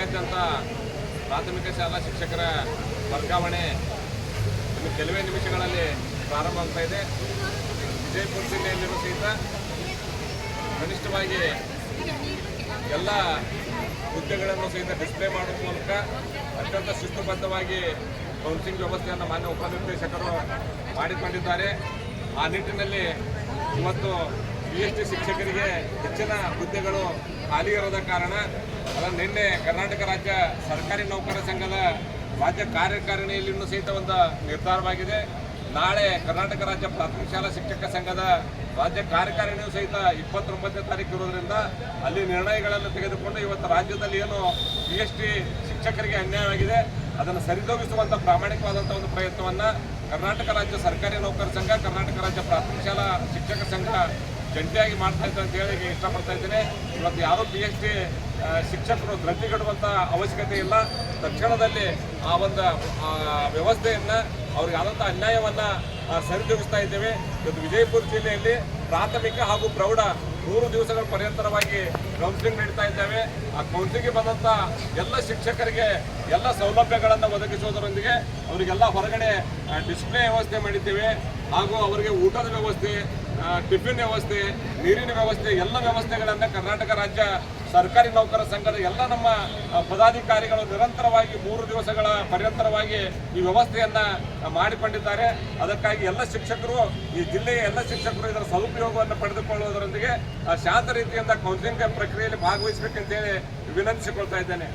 ರಾಜ್ಯಾದ್ಯಂತ ಪ್ರಾಥಮಿಕ ಶಾಲಾ ಶಿಕ್ಷಕರ ವರ್ಗಾವಣೆ ಇನ್ನು ಕೆಲವೇ ನಿಮಿಷಗಳಲ್ಲಿ ಪ್ರಾರಂಭ ಆಗ್ತಾ ಇದೆ. ವಿಜಯಪುರ ಜಿಲ್ಲೆಯಲ್ಲಿರುವ ಸಹಿತ ಕನಿಷ್ಠವಾಗಿ ಎಲ್ಲ ಹುದ್ದೆಗಳನ್ನು ಸಹಿತ ಡಿಸ್ಪ್ಲೇ ಮಾಡುವ ಮೂಲಕ ಅತ್ಯಂತ ಶಿಸ್ತುಬದ್ಧವಾಗಿ ಕೌನ್ಸಿಲಿಂಗ್ ವ್ಯವಸ್ಥೆಯನ್ನು ಮಾನ್ಯ ಉಪನಿರ್ದೇಶಕರು ಮಾಡಿಕೊಂಡಿದ್ದಾರೆ. ಆ ನಿಟ್ಟಿನಲ್ಲಿ ಇವತ್ತು ಪಿ ಎಚ್ ಡಿ ಶಿಕ್ಷಕರಿಗೆ ಹೆಚ್ಚಿನ ಹುದ್ದೆಗಳು ಖಾಲಿ ಇರೋದ ಕಾರಣ ಅದನ್ನು ನಿನ್ನೆ ಕರ್ನಾಟಕ ರಾಜ್ಯ ಸರ್ಕಾರಿ ನೌಕರರ ಸಂಘದ ರಾಜ್ಯ ಕಾರ್ಯಕಾರಿಣಿಯಲ್ಲಿಯೂ ಸಹಿತ ಒಂದು ನಿರ್ಧಾರವಾಗಿದೆ. ನಾಳೆ ಕರ್ನಾಟಕ ರಾಜ್ಯ ಪ್ರಾಥಮಿಕ ಶಾಲಾ ಶಿಕ್ಷಕ ಸಂಘದ ರಾಜ್ಯ ಕಾರ್ಯಕಾರಿಣಿಯೂ ಸಹಿತ ಇಪ್ಪತ್ತೊಂಬತ್ತನೇ ತಾರೀಕು ಇರೋದ್ರಿಂದ ಅಲ್ಲಿ ನಿರ್ಣಯಗಳನ್ನು ತೆಗೆದುಕೊಂಡು ಇವತ್ತು ರಾಜ್ಯದಲ್ಲಿ ಏನು ಪಿ ಎಚ್ ಡಿ ಶಿಕ್ಷಕರಿಗೆ ಅನ್ಯಾಯವಾಗಿದೆ ಅದನ್ನು ಸರಿದೋಗಿಸುವಂಥ ಪ್ರಾಮಾಣಿಕವಾದಂಥ ಒಂದು ಪ್ರಯತ್ನವನ್ನು ಕರ್ನಾಟಕ ರಾಜ್ಯ ಸರ್ಕಾರಿ ನೌಕರ ಸಂಘ, ಕರ್ನಾಟಕ ರಾಜ್ಯ ಪ್ರಾಥಮಿಕ ಶಾಲಾ ಶಿಕ್ಷಕ ಸಂಘ ಜಂಟಿಯಾಗಿ ಮಾಡ್ತಾ ಇದ್ದಾರೆ ಅಂತ ಹೇಳಿ ಇಷ್ಟಪಡ್ತಾ ಇದ್ದೇನೆ. ಇವತ್ತು ಯಾರೂ ಪಿ ಎಚ್ ಡಿ ಶಿಕ್ಷಕರು ಧೃತಿಗೆಡುವಂಥ ಅವಶ್ಯಕತೆ ಇಲ್ಲ. ತಕ್ಷಣದಲ್ಲಿ ಆ ಒಂದು ವ್ಯವಸ್ಥೆಯನ್ನ ಅವ್ರಿಗೆ ಆದಂಥ ಅನ್ಯಾಯವನ್ನು ಸರಿದೂಗಿಸ್ತಾ ಇದ್ದೇವೆ. ಇವತ್ತು ವಿಜಯಪುರ ಜಿಲ್ಲೆಯಲ್ಲಿ ಪ್ರಾಥಮಿಕ ಹಾಗೂ ಪ್ರೌಢ ಮೂರು ದಿವಸಗಳ ಪರ್ಯಂತರವಾಗಿ ಕೌನ್ಸಿಲಿಂಗ್ ನೀಡ್ತಾ ಇದ್ದೇವೆ. ಆ ಕೌನ್ಸಿಲಿಂಗ್ಗೆ ಬಂದಂಥ ಎಲ್ಲ ಶಿಕ್ಷಕರಿಗೆ ಎಲ್ಲ ಸೌಲಭ್ಯಗಳನ್ನು ಒದಗಿಸುವುದರೊಂದಿಗೆ ಅವರಿಗೆಲ್ಲ ಹೊರಗಡೆ ಡಿಸ್ಪ್ಲೇ ವ್ಯವಸ್ಥೆ ಮಾಡಿದ್ದೇವೆ. ಹಾಗೂ ಅವರಿಗೆ ಊಟದ ವ್ಯವಸ್ಥೆ ಟಿಫಿನ್ ವ್ಯವಸ್ಥೆ, ನೀರಿನ ವ್ಯವಸ್ಥೆ, ಎಲ್ಲ ವ್ಯವಸ್ಥೆಗಳನ್ನು ಕರ್ನಾಟಕ ರಾಜ್ಯ ಸರ್ಕಾರಿ ನೌಕರ ಸಂಘದ ಎಲ್ಲ ನಮ್ಮ ಪದಾಧಿಕಾರಿಗಳು ನಿರಂತರವಾಗಿ ಮೂರು ದಿವಸಗಳ ಪರ್ಯಂತರವಾಗಿ ಈ ವ್ಯವಸ್ಥೆಯನ್ನ ಮಾಡಿಕೊಂಡಿದ್ದಾರೆ. ಅದಕ್ಕಾಗಿ ಎಲ್ಲ ಶಿಕ್ಷಕರು, ಈ ಜಿಲ್ಲೆಯ ಎಲ್ಲ ಶಿಕ್ಷಕರು ಇದರ ಸದುಪಯೋಗವನ್ನು ಪಡೆದುಕೊಳ್ಳುವುದರೊಂದಿಗೆ ಶಾಂತ ರೀತಿಯಿಂದ ಕೌನ್ಸಿಲಿಂಗ್ ಪ್ರಕ್ರಿಯೆಯಲ್ಲಿ ಭಾಗವಹಿಸಬೇಕಂತೇಳಿ ವಿನಂತಿಸಿಕೊಳ್ತಾ ಇದ್ದೇನೆ.